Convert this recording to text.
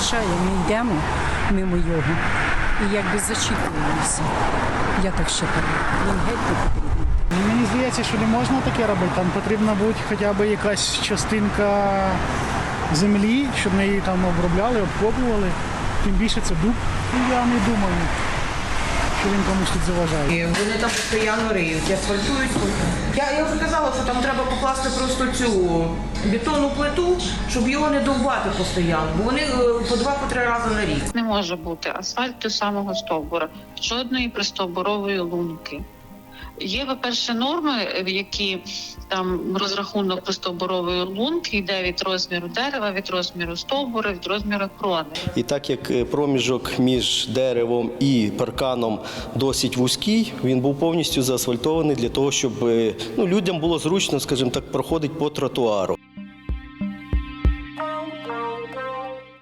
проїжджає, ми йдемо мимо його і якби зачитуємося. Я так вважаю. Він геть не потрібен. Ну, Мені здається, що не можна таке робити. Там потрібна бути хоча б якась частинка землі, щоб ми її там обробляли, обкопували. Тим більше це дуб. Ну, Я не думаю, що він комусь тут заважає. І Вони там постійно риють, асфальтують. Я, я вже казала, що там треба покласти просто цю бетонну плиту, щоб його не довбати постійно, бо вони е, по два-по три рази на рік. Не може бути асфальт до самого стовбура, жодної пристовбурової лунки. Є, по-перше, норми, в які там розрахунок пристовбурової лунки йде від розміру дерева, від розміру стовбура, від розміру крони. І так як е, проміжок між деревом і парканом досить вузький, він був повністю заасфальтований для того, щоб е, ну, людям було зручно, скажімо так, проходити по тротуару.